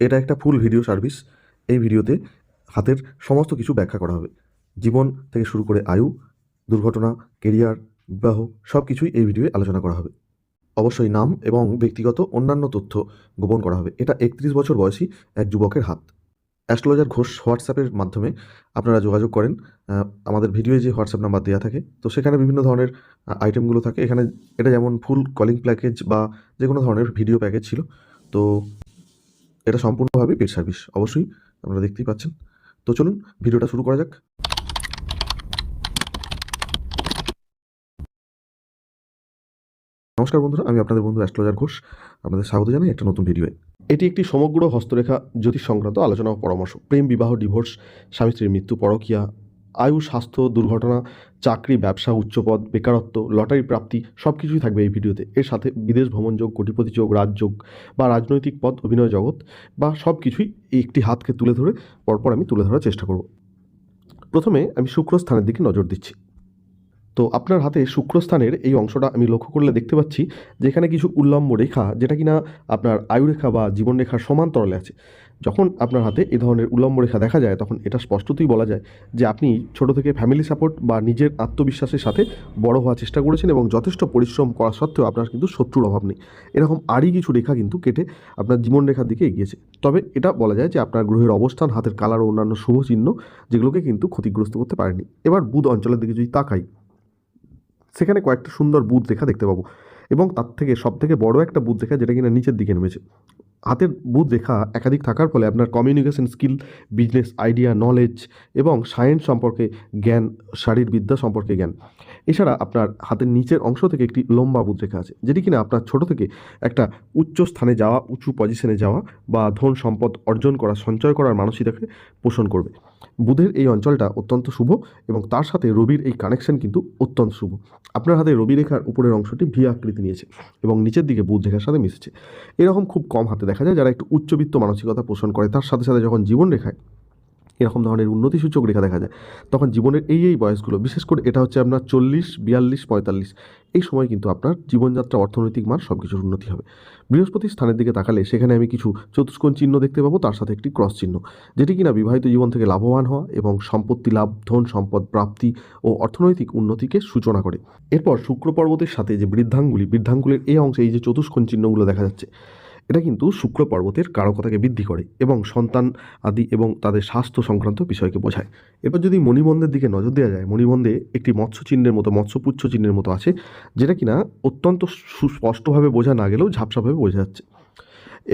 এটা একটা full video service এই ভিডিওতে হাতের সমস্ত কিছু ব্যাখ্যা করা হবে। জীবন থেকে শুরু করে আয়ু, দুর্ঘটনা কেরিয়ার বিবাহ সব কিছুই এই ভিডিওয়ে আলোচনা করা হবে। অবশ্যই নাম এবং ব্যক্তিগত অন্যান্য তথ্য গোপন করা হবে। এটা একত্রিশ বছর বয়সী এক যুবকের হাত। অ্যাস্ট্রোলজার ঘোষ হোয়াটসঅ্যাপের মাধ্যমে আপনারা যোগাযোগ করেন। আমাদের ভিডিওয়ে যে হোয়াটসঅ্যাপ নাম্বার দেওয়া থাকে, তো সেখানে বিভিন্ন ধরনের আইটেমগুলো থাকে। এখানে এটা যেমন ফুল কলিং প্যাকেজ বা যে কোনো ধরনের ভিডিও প্যাকেজ ছিল। তো এটা সম্পূর্ণভাবে পেড সার্ভিস, অবশ্যই আপনারা দেখতেই পাচ্ছেন। তো চলুন, ভিডিওটা শুরু করা যাক। নমস্কার বন্ধুরা, আমি আপনাদের বন্ধু অ্যাস্ট্রোলজার ঘোষ। আপনাদের স্বাগত জানাই একটা নতুন ভিডিওয়ে। এটি একটি সমগ্র হস্তরেখা জ্যোতিষ সংক্রান্ত আলোচনা ও পরামর্শ। প্রেম, বিবাহ, ডিভোর্স স্বামী স্ত্রীর মৃত্যু, পরকীয়া আয়ু, স্বাস্থ্য, দুর্ঘটনা, চাকরি, ব্যবসা, উচ্চপদ, বেকারত্ব, লটারি প্রাপ্তি সব কিছুই থাকবে এই ভিডিওতে। এর সাথে বিদেশ ভ্রমণ যোগ, কোটিপতি যোগ রাজযোগ বা রাজনৈতিক পদ, অভিনয় জগৎ বা সব কিছুই একটি হাতকে তুলে ধরে, পরপর আমি তুলে ধরার চেষ্টা করব। প্রথমে আমি শুক্র স্থানের দিকে নজর দিচ্ছি। তো আপনার হাতে শুক্রস্থানের এই অংশটা আমি লক্ষ্য করলে দেখতে পাচ্ছি যে এখানে কিছু উল্লম্ব রেখা যেটা কিনা আপনার আয়ুরেখা বা জীবনরেখার সমান্তরালে আছে। যখন আপনার হাতে এই ধরনের উল্লম্ব রেখা দেখা যায় তখন এটা স্পষ্টতই বলা যায় যে আপনি ছোট থেকে ফ্যামিলি সাপোর্ট বা নিজের আত্মবিশ্বাসের সাথে বড় হওয়ার চেষ্টা করেছেন এবং যথেষ্ট পরিশ্রম করা সত্ত্বেও আপনার কিন্তু শত্রুর অভাব নেই। এরকম আরই কিছু রেখা কিন্তু কেটে আপনার জীবনরেখার দিকে এগিয়েছে। তবে এটা বলা যায় যে আপনার গ্রহের অবস্থান, হাতের কালার ও অন্যান্য শুভ চিহ্ন যেগুলোকে কিন্তু ক্ষতিগ্রস্ত করতে পারেনি। এবার বুধ অঞ্চলের দিকে যদি তাকাই সেখানে কয়েকটা সুন্দর বুধ রেখা দেখতে পাবো। এবং তার থেকে সব থেকে বড় একটা বুধ রেখা যেটা কিনা নিচের দিকে নেমেছে। হাতের বুধ রেখা একাধিক থাকার ফলে আপনার communication skill business idea knowledge এবং সায়েন্স সম্পর্কে জ্ঞান, শারীরবিদ্যা সম্পর্কে জ্ঞান। এছাড়া আপনার হাতের নিচের অংশ থেকে একটি লম্বা বুধ রেখা আছে, যেটি কিনা আপনার ছোট থেকে একটা উচ্চ স্থানে যাওয়া, উঁচু পজিশনে যাওয়া বা ধন সম্পদ অর্জন করা, সঞ্চয় করার মানসিকতাকে পোষণ করবে। বুধের এই অঞ্চলটা অত্যন্ত শুভ এবং তার সাথে রবির এই কানেকশন কিন্তু অত্যন্ত শুভ। আপনার হাতে রবি রেখার উপরের অংশটি ভি আকৃতি নিয়েছে এবং নিচের দিকে বুধ রেখার সাথে মিশেছে। এরকম খুব কম হাতে দেখা যায় যারা একটু উচ্চবিত্ত মানসিকতা পোষণ করে, তার সাথে সাথে যখন জীবন রেখায় এরকম ধরনের উন্নতিসূচক রেখা দেখা যায়। তখন জীবনের এই এই বয়সগুলো, বিশেষ করে এটা হচ্ছে আপনার চল্লিশ, বিয়াল্লিশ, পঁয়তাল্লিশ, এই সময় কিন্তু আপনার জীবনযাত্রা, অর্থনৈতিক মান সব কিছুর উন্নতি হবে। বৃহস্পতির স্থানের দিকে তাকালে সেখানে আমি কিছু চতুষ্কোণ চিহ্ন দেখতে পাবো, তার সাথে একটি ক্রস চিহ্ন, যেটি কিনা বিবাহিত জীবন থেকে লাভবান হওয়া এবং সম্পত্তি, লাভ, ধন, সম্পদ, প্রাপ্তি ও অর্থনৈতিক উন্নতিকে সূচনা করে। এরপর শুক্র পর্বতের সাথে যে বৃদ্ধাঙ্গুলি, বৃদ্ধাঙ্গুলের এই অংশে এই যে চতুষ্কোণ চিহ্নগুলো দেখা যাচ্ছে এটা কিন্তু শুক্র পর্বতের কারকতাকে বৃদ্ধি করে এবং সন্তান আদি এবং তাদের স্বাস্থ্য সংক্রান্ত বিষয়কে বোঝায়। এবার যদি মণিবন্ধের দিকে নজর দেওয়া যায়, মণিবন্ধে একটি মৎস্য চিহ্নের মতো মৎস্যপুচ্ছ চিহ্নের মতো আছে, যেটা কিনা অত্যন্ত সুস্পষ্টভাবে বোঝা না গেলেও ঝাপসাভাবে বোঝা যাচ্ছে।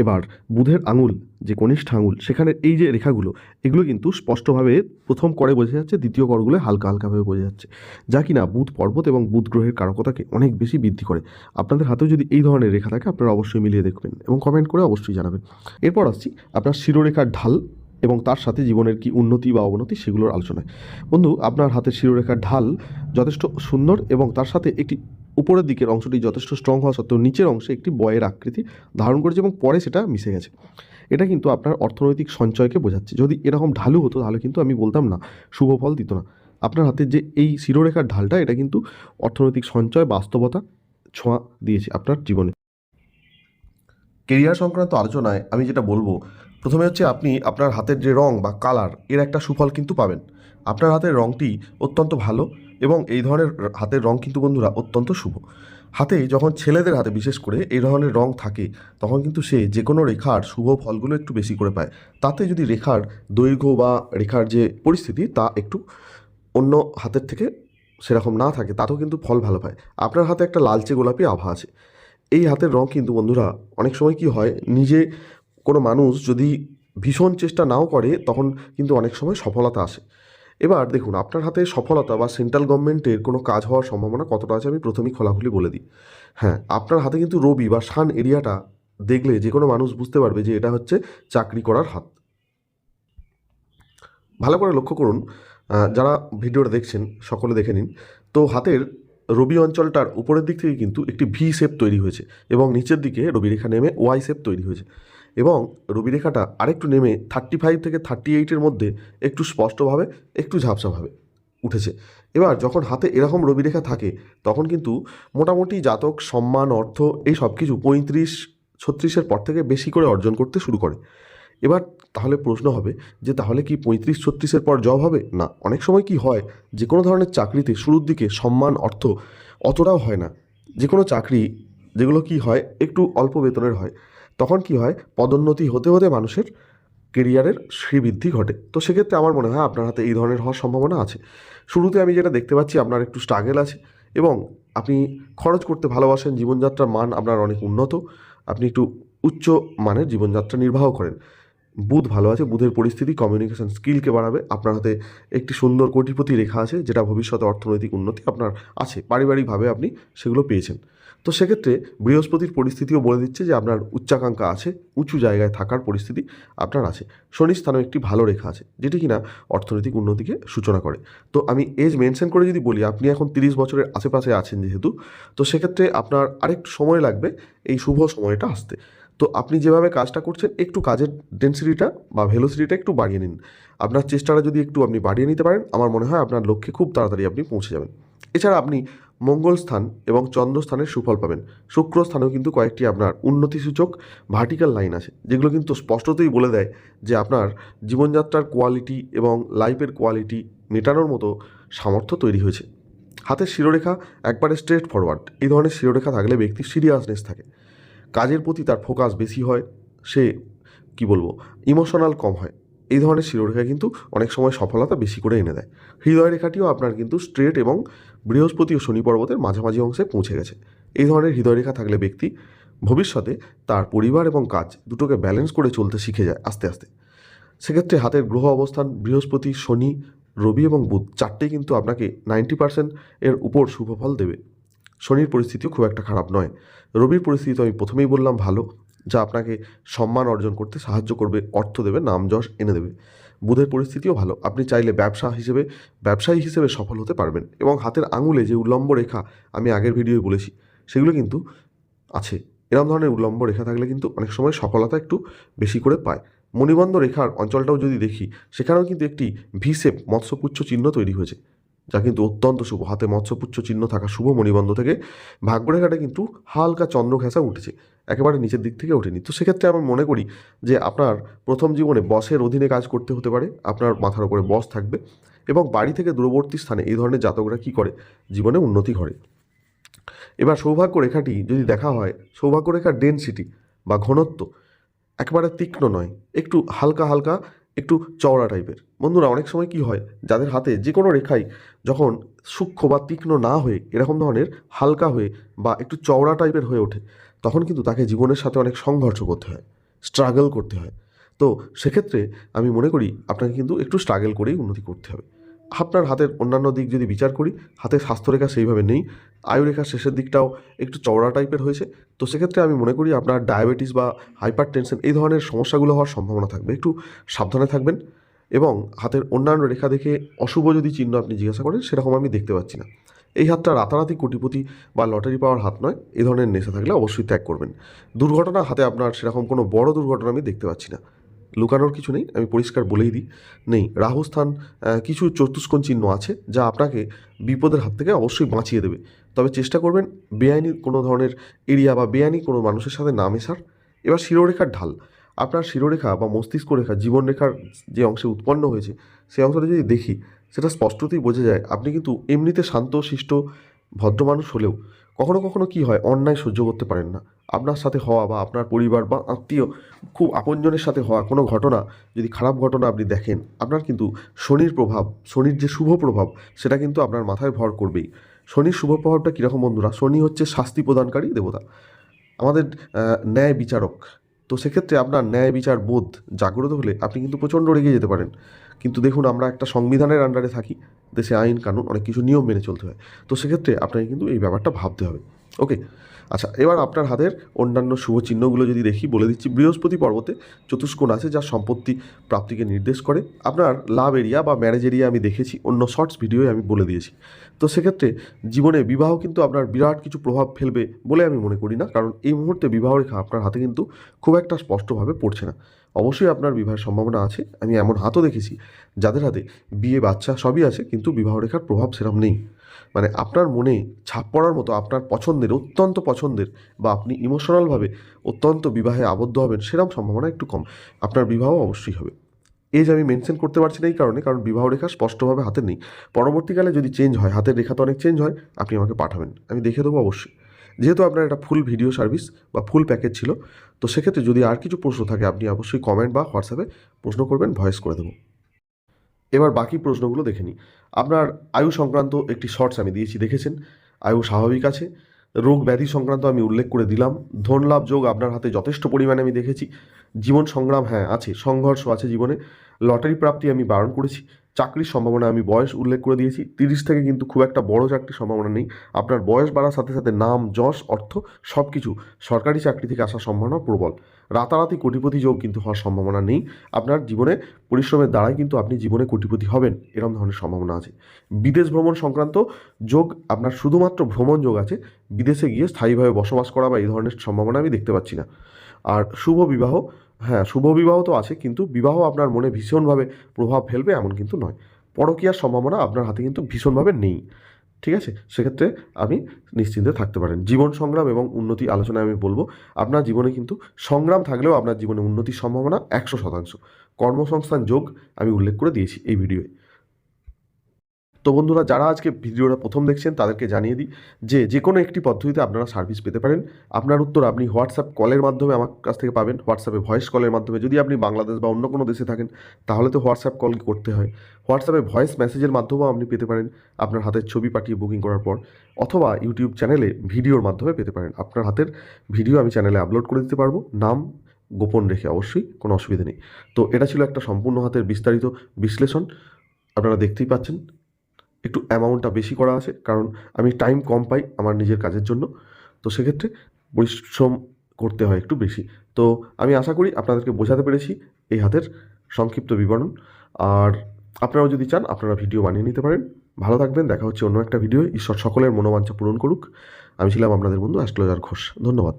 এবার বুধের আঙুল, যে কনিষ্ঠ আঙুল, সেখানে এই যে রেখাগুলো, এগুলো কিন্তু স্পষ্টভাবে প্রথম করে বোঝা যাচ্ছে, দ্বিতীয় করগুলো হালকা হালকাভাবে বোঝা যাচ্ছে, যা কিনা বুধ পর্বত এবং বুধ গ্রহের কারকতাকে অনেক বেশি বৃদ্ধি করে। আপনাদের হাতেও যদি এই ধরনের রেখা থাকে, আপনারা অবশ্যই মিলিয়ে দেখবেন এবং কমেন্ট করে অবশ্যই জানাবেন। এরপর আসছি আপনার শিরোরেখার ঢাল এবং তার সাথে জীবনের কি উন্নতি বা অবনতি সেগুলোর আলোচনায়। বন্ধু, আপনার হাতের শিরোরেখার ঢাল যথেষ্ট সুন্দর এবং তার সাথে একটি উপরের দিকের অংশটি যথেষ্ট স্ট্রং হওয়া সত্ত্বেও নিচের অংশে একটি বয়ের আকৃতি ধারণ করেছে এবং পরে সেটা মিশে গেছে। এটা কিন্তু আপনার অর্থনৈতিক সঞ্চয়কে বোঝাচ্ছে। যদি এরকম ঢালু হতো তাহলে কিন্তু আমি বলতাম না, শুভ ফল দিত না। আপনার হাতের যে এই শিরোরেখার ঢালটা, এটা কিন্তু অর্থনৈতিক সঞ্চয়, বাস্তবতা ছোঁয়া দিয়েছে আপনার জীবনে। কেরিয়ার সংক্রান্ত আলোচনায় আমি যেটা বলব, প্রথমে হচ্ছে আপনি আপনার হাতের যে রং বা কালারের একটা সুফল কিন্তু পাবেন। আপনার হাতের রংটি অত্যন্ত ভালো এবং এই ধরনের হাতের রং কিন্তু বন্ধুরা অত্যন্ত শুভ। হাতে যখন ছেলেদের হাতে বিশেষ করে এই ধরনের রং থাকে, তখন কিন্তু সে যে কোনো রেখার শুভ ফলগুলো একটু বেশি করে পায়। তাতে যদি রেখার দৈর্ঘ্য বা রেখার যে পরিস্থিতি, তা একটু অন্য হাতের থেকে সেরকম না থাকে, তাতেও কিন্তু ফল ভালো পায়। আপনার হাতে একটা লালচে গোলাপি আভা আছে। এই হাতের রং কিন্তু বন্ধুরা অনেক সময় কি হয়, নিজে কোনো মানুষ যদি ভীষণ চেষ্টা নাও করে, তখন কিন্তু অনেক সময় সফলতা আসে। এবার দেখুন, আপনার হাতে সফলতা বা সেন্ট্রাল গভর্নমেন্টের কোনো কাজ হওয়ার সম্ভাবনা কতটা আছে আমি প্রথমেই খোলাখুলি বলে দিই। হ্যাঁ আপনার হাতে কিন্তু রবি বা সান এরিয়াটা দেখলে যে কোনো মানুষ বুঝতে পারবে যে এটা হচ্ছে চাকরি করার হাত। ভালো করে লক্ষ্য করুন যারা ভিডিওটা দেখছেন, সকলে দেখে নিন। তো হাতের রবি অঞ্চলটার উপরের দিক থেকে কিন্তু একটি ভি শেপ তৈরি হয়েছে এবং নিচের দিকে রবি রেখা নেমে ওয়াই শেপ তৈরি হয়েছে। এবং রবি রেখাটা আরেকটু নেমে থার্টি ফাইভ থেকে থার্টি এইটের মধ্যে একটু স্পষ্টভাবে, একটু ঝাপসাভাবে উঠেছে। এবার যখন হাতে এরকম রবি রেখা থাকে, তখন কিন্তু মোটামুটি জাতক, সম্মান, অর্থ এই সব কিছু পঁয়ত্রিশ ছত্রিশের পর থেকে বেশি করে অর্জন করতে শুরু করে। এবার তাহলে প্রশ্ন হবে যে তাহলে কি পঁয়ত্রিশ ছত্রিশের পর জব হবে? না, অনেক সময় কি হয় যে কোনো ধরনের চাকরিতে শুরুর দিকে সম্মান, অর্থ অতটাও হয় না। যে কোনো চাকরি, যেগুলো কি হয়, একটু অল্প বেতনের হয়। তখন কি হয়? পদোন্নতি হতে হতে মানুষের কেরিয়ারের শ্রীবৃদ্ধি ঘটে। তো সেক্ষেত্রে আমার মনে হয় আপনার হাতে এই ধরনের হওয়ার সম্ভাবনা আছে। শুরুতে আমি যেটা দেখতে পাচ্ছি, আপনার একটু স্ট্রাগেল আছে এবং আপনি খরচ করতে ভালোবাসেন, জীবনযাত্রার মান আপনার অনেক উন্নত। আপনি একটু উচ্চ মানের জীবনযাত্রা নির্বাহ করেন। বুধ ভালো আছে, বুধের পরিস্থিতি কমিউনিকেশন স্কিলকে বাড়াবে, আপনার হাতে একটি সুন্দর কোটিপতি রেখা আছে, যেটা ভবিষ্যতে অর্থনৈতিক উন্নতি আপনার আছে, পারিবারিকভাবে আপনি সেগুলো পেয়েছেন। তো সেক্ষেত্রে বৃহস্পতির পরিস্থিতিও বলে দিচ্ছে যে আপনার উচ্চাকাঙ্ক্ষা আছে, উঁচু জায়গায় থাকার পরিস্থিতি আপনার আছে শনি স্থানেও একটি ভালো রেখা আছে, যেটি কিনা অর্থনৈতিক উন্নতিকে সূচনা করে। তো আমি এজ মেনশন করে যদি বলি, আপনি এখন তিরিশ বছরের আশেপাশে আছেন যেহেতু, তো সেক্ষেত্রে আপনার আরেকটু সময় লাগবে, এই শুভ সময়টা আসতে। তো আপনি যেভাবে কাজটা করছেন, একটু কাজের ডেন্সিটিটা বা ভেলোসিটিটা একটু বাড়িয়ে নিন। আপনার চেষ্টাটা যদি একটু আপনি বাড়িয়ে নিতে পারেন, আমার মনে হয় আপনার লক্ষ্যে খুব তাড়াতাড়ি আপনি পৌঁছে যাবেন। এছাড়া আপনি মঙ্গল স্থান এবং চন্দ্রস্থানের সুফল পাবেন। শুক্র স্থানেও কিন্তু কয়েকটি আপনার উন্নতিসূচক ভার্টিক্যাল লাইন আছে, যেগুলো কিন্তু স্পষ্টতই বলে দেয় যে আপনার জীবনযাত্রার কোয়ালিটি এবং লাইফের কোয়ালিটি মেটানোর মতো সামর্থ্য তৈরি হয়েছে। হাতের শিরোরেখা একবারে স্ট্রেট ফরওয়ার্ড এই ধরনের শিরোরেখা থাকলে ব্যক্তির সিরিয়াসনেস থাকে। কাজের প্রতি তার ফোকাস বেশি হয়, সে, কি বলব ইমোশনাল কম হয়। এই ধরনের শিরোরেখা কিন্তু অনেক সময় সফলতা বেশি করে এনে দেয়। হৃদয় রেখাটিও আপনার কিন্তু স্ট্রেট এবং বৃহস্পতি ও শনি পর্বতের মাঝামাঝি অংশে পৌঁছে গেছে। এই ধরনের হৃদয় রেখা থাকলে ব্যক্তি ভবিষ্যতে তার পরিবার এবং কাজ দুটোকে ব্যালেন্স করে চলতে শিখে যায় আস্তে আস্তে। সেক্ষেত্রে হাতের গ্রহ অবস্থান, বৃহস্পতি, শনি, রবি এবং বুধ, চারটেই কিন্তু আপনাকে নাইনটি পার্সেন্ট এর উপর শুভ ফল দেবে। শনির পরিস্থিতিও খুব একটা খারাপ নয়। রবির পরিস্থিতি তো আমি প্রথমেই বললাম ভালো, যা আপনাকে সম্মান অর্জন করতে সাহায্য করবে, অর্থ দেবে, নাম যশ এনে দেবে। বুধের পরিস্থিতিও ভালো, আপনি চাইলে ব্যবসা হিসেবে, ব্যবসায়ী হিসেবে সফল হতে পারবেন এবং হাতের আঙুলে যে উল্লম্ব রেখা আমি আগের ভিডিওয়ে বলেছি, সেগুলো কিন্তু আছে। এরকম ধরনের উল্লম্ব রেখা থাকলে কিন্তু অনেক সময় সফলতা একটু বেশি করে পায়। মণিবন্ধ রেখার অঞ্চলটাও যদি দেখি, সেখানেও কিন্তু একটি ভিসেপ মৎস্যপুচ্ছ চিহ্ন তৈরি হয়েছে। যা কিন্তু অত্যন্ত শুভ। হাতে মৎস্যপুচ্ছ চিহ্ন থাকা শুভ মণিবন্ধ থেকে ভাগ্যরেখাটা কিন্তু হালকা চন্দ্র ঘেঁষা উঠেছে, একেবারে নিচের দিক থেকে ওঠেনি। তো সেক্ষেত্রে আমি মনে করি যে আপনার প্রথম জীবনে বসের অধীনে কাজ করতে হতে পারে, আপনার মাথার উপরে বস থাকবে এবং বাড়ি থেকে দূরবর্তী স্থানে এই ধরনের জাতকরা কী করে? জীবনে উন্নতি করে এবার সৌভাগ্য রেখাটি যদি দেখা হয় সৌভাগ্য রেখার ডেনসিটি বা ঘনত্ব একেবারে তীক্ষ্ণ নয়, একটু হালকা হালকা একটু চওড়া টাইপের। বন্ধুরা, অনেক সময় কি হয়, যাদের হাতে যে কোনো রেখাই যখন সূক্ষ্ম বা তীক্ষ্ণ না হয়ে এরকম ধরনের হালকা হয়ে বা একটু চওড়া টাইপের হয়ে ওঠে, তখন কিন্তু তাকে জীবনের সাথে অনেক সংঘর্ষ করতে হয় স্ট্রাগল করতে হয়। তো সেক্ষেত্রে আমি মনে করি, আপনাকে কিন্তু একটু স্ট্রাগল করেই উন্নতি করতে হবে। আপনার হাতের অন্যান্য দিক যদি বিচার করি, হাতের স্বাস্থ্যরেখা সেইভাবে নেই। আয়ুরেখার শেষের দিকটাও একটু চওড়া টাইপের হয়েছে। তো সেক্ষেত্রে আমি মনে করি আপনার ডায়াবেটিস বা হাইপার টেনশন এই ধরনের সমস্যাগুলো হওয়ার সম্ভাবনা থাকবে। একটু সাবধানে থাকবেন এবং হাতের অন্যান্য রেখা দেখে অশুভ যদি চিহ্ন আপনি জিজ্ঞাসা করেন, সেরকম আমি দেখতে পাচ্ছি না। এই হাতটা রাতারাতি কোটিপতি বা লটারি পাওয়ার হাত নয় এই ধরনের নেশা থাকলে অবশ্যই ত্যাগ করবেন। দুর্ঘটনা হাতে আপনার সেরকম কোনো বড় দুর্ঘটনা আমি দেখতে পাচ্ছি না। লুকানোর কিছু নেই, আমি পরিষ্কার বলেই দিই, নেই। রাহুস্থান কিছু চতুষ্কোণ চিহ্ন আছে যা আপনাকে বিপদের হাত থেকে অবশ্যই বাঁচিয়ে দেবে। তবে চেষ্টা করবেন বেআইনি কোনো ধরনের এরিয়া বা বেআইনি কোনো মানুষের সাথে না মেশার। এবার শিরোরেখার ঢাল। আপনার শিরোরেখা বা মস্তিষ্ক রেখা, জীবনরেখার যে অংশে উৎপন্ন হয়েছে, সেই অংশটা যদি দেখি, সেটা স্পষ্টতই বোঝা যায়, আপনি কিন্তু এমনিতে শান্ত, শিষ্ট ভদ্র মানুষ হলেও কখনো কখনো কি হয়, অন্যায় সহ্য করতে পারেন না। আপনার সাথে হওয়া বা আপনার পরিবার বা আত্মীয় খুব আপনজনের সাথে হওয়া কোনো ঘটনা, যদি খারাপ ঘটনা আপনি দেখেন, আপনার কিন্তু শনির প্রভাব, শনির যে শুভ প্রভাব, সেটা কিন্তু আপনার মাথায় ভর করবেই। শনির শুভ প্রভাবটা কীরকম বন্ধুরা? শনি হচ্ছে শাস্তি প্রদানকারী দেবতা। আমাদের ন্যায় বিচারক। তো সেক্ষেত্রে আপনার ন্যায় বিচার বোধ জাগ্রত হলে আপনি কিন্তু প্রচণ্ড রেগে যেতে পারেন। কিন্তু দেখুন, আমরা একটা সংবিধানের আন্ডারে থাকি। দেশে আইন, কানুন অনেক কিছু নিয়ম মেনে চলতে হয়। তো সেক্ষেত্রে আপনাকে কিন্তু এই ব্যাপারটা ভাবতে হবে। ওকে আচ্ছা এবার আপনার হাতের অন্যান্য শুভ চিহ্নগুলো যদি দেখি, বলে দিচ্ছি বৃহস্পতি পর্বতে চতুষ্কোণ আছে যা সম্পত্তি প্রাপ্তিকে নির্দেশ করে। আপনার লাভ এরিয়া বা ম্যারেজ এরিয়া আমি দেখেছি, অন্য শর্টস ভিডিওয়ে আমি বলে দিয়েছি। তো সেক্ষেত্রে জীবনে বিবাহ কিন্তু আপনার বিরাট কিছু প্রভাব ফেলবে বলে আমি মনে করি না, কারণ এই মুহূর্তে বিবাহ রেখা আপনার হাতে কিন্তু খুব একটা স্পষ্টভাবে পড়ছে না। অবশ্যই আপনার বিবাহের সম্ভাবনা আছে, আমি এমন হাতও দেখেছি যাদের হাতে বিয়ে, বাচ্চা সবই আছে, কিন্তু বিবাহ রেখার প্রভাব সেরকম নেই। মানে আপনার মনে ছাপ পড়ার মতো আপনার পছন্দের, অত্যন্ত পছন্দের বা আপনি ইমোশনালভাবে অত্যন্ত বিবাহে আবদ্ধ হবেন সেরকম সম্ভাবনা একটু কম। আপনার বিবাহ অবশ্যই হবে। এজ আমি মেনশন করতে পারছি না এই কারণে, কারণ বিবাহ রেখা স্পষ্টভাবে হাতে নেই। পরবর্তীকালে যদি চেঞ্জ হয়, হাতের রেখা তো অনেক চেঞ্জ হয়, আপনি আমাকে পাঠাবেন, আমি দেখে দেবো অবশ্যই। যেহেতু আপনার একটা ফুল ভিডিও সার্ভিস বা ফুল প্যাকেজ ছিল, তো সেক্ষেত্রে যদি আর কিছু প্রশ্ন থাকে, আপনি অবশ্যই কমেন্ট বা হোয়াটসঅ্যাপে প্রশ্ন করবেন ভয়েস করে দেবো। এবার বাকি প্রশ্নগুলো দেখে নিই। আপনার আয়ু সংক্রান্ত একটি শর্টস আমি দিয়েছি, দেখেছেন? আয়ু স্বাভাবিক আছে। রোগ ব্যাধি সংক্রান্ত আমি উল্লেখ করে দিলাম। ধন লাভ যোগ আপনার হাতে যথেষ্ট পরিমাণে আমি দেখেছি। জীবন সংগ্রাম হ্যাঁ আছে, সংঘর্ষ আছে জীবনে। লটারি প্রাপ্তি আমি বারণ করেছি। চাকরির সম্ভাবনা আমি বয়স উল্লেখ করে দিয়েছি। তিরিশ থেকে কিন্তু খুব একটা বড় চাকরির সম্ভাবনা নেই। আপনার বয়স বাড়ার সাথে সাথে নাম, যশ, অর্থ সব কিছু সরকারি চাকরি থেকে আসার সম্ভাবনা প্রবল। রাতারাতি কোটিপতি যোগ কিন্তু হওয়ার সম্ভাবনা নেই। আপনার জীবনে পরিশ্রমের দ্বারাই কিন্তু আপনি জীবনে কোটিপতি হবেন। এরকম ধরনের সম্ভাবনা আছে। বিদেশ ভ্রমণ সংক্রান্ত যোগ, আপনার শুধুমাত্র ভ্রমণ যোগ আছে। বিদেশে গিয়ে স্থায়ীভাবে বসবাস করা বা এই ধরনের সম্ভাবনা আমি দেখতে পাচ্ছি না। আর শুভ বিবাহ হ্যাঁ শুভ বিবাহ তো আছে, কিন্তু বিবাহ আপনার মনে ভীষণভাবে প্রভাব ফেলবে এমন কিন্তু নয়। পরকীয়ার সম্ভাবনা আপনার হাতে কিন্তু ভীষণভাবে নেই। ঠিক আছে? সেক্ষেত্রে আমি নিশ্চিন্তে থাকতে পারেন। জীবন সংগ্রাম এবং উন্নতি আলোচনায় আমি বলব, আপনার জীবনে কিন্তু সংগ্রাম থাকলেও আপনার জীবনে উন্নতির সম্ভাবনা একশো শতাংশ। কর্মসংস্থান যোগ আমি উল্লেখ করে দিয়েছি এই ভিডিওয়ে। তো বন্ধুরা, যারা আজকে ভিডিওটা প্রথম দেখছেন, তাদেরকে জানিয়ে দিই যে যে কোনো একটি পদ্ধতিতে আপনারা সার্ভিস পেতে পারেন। আপনার উত্তর আপনি হোয়াটসঅ্যাপ কলের মাধ্যমে আমার কাছ থেকে পাবেন। হোয়াটসঅ্যাপে ভয়েস কলের মাধ্যমে যদি আপনি বাংলাদেশ বা অন্য কোনো দেশে থাকেন, তাহলে তো হোয়াটসঅ্যাপ কল করতে হয়। হোয়াটসঅ্যাপে ভয়েস মেসেজের মাধ্যমেও আপনি পেতে পারেন আপনার হাতের ছবি পাঠিয়ে বুকিং করার পর, অথবা ইউটিউব চ্যানেলে ভিডিওর মাধ্যমে পেতে পারেন। আপনার হাতের ভিডিও আমি চ্যানেলে আপলোড করে দিতে পারব। নাম গোপন রেখে অবশ্যই কোনো অসুবিধা নেই। তো এটা ছিল একটা সম্পূর্ণ হাতের বিস্তারিত বিশ্লেষণ। আপনারা দেখতেই পাচ্ছেন। একটু অ্যামাউন্টটা বেশি করা আছে, কারণ আমি টাইম কম পাই আমার নিজের কাজের জন্য। তো সেক্ষেত্রে পরিশ্রম করতে হয় একটু বেশি। তো আমি আশা করি আপনাদেরকে বোঝাতে পেরেছি এই হাতের সংক্ষিপ্ত বিবরণ। আর আপনারাও যদি চান, আপনারা ভিডিও বানিয়ে নিতে পারেন। ভালো থাকবেন, দেখা হচ্ছে অন্য একটা ভিডিও ঈশ্বর সকলের মনোবাঞ্ছা পূরণ করুক। আমি ছিলাম আপনাদের বন্ধু অ্যাস্ট্রোলজার ঘোষ। ধন্যবাদ।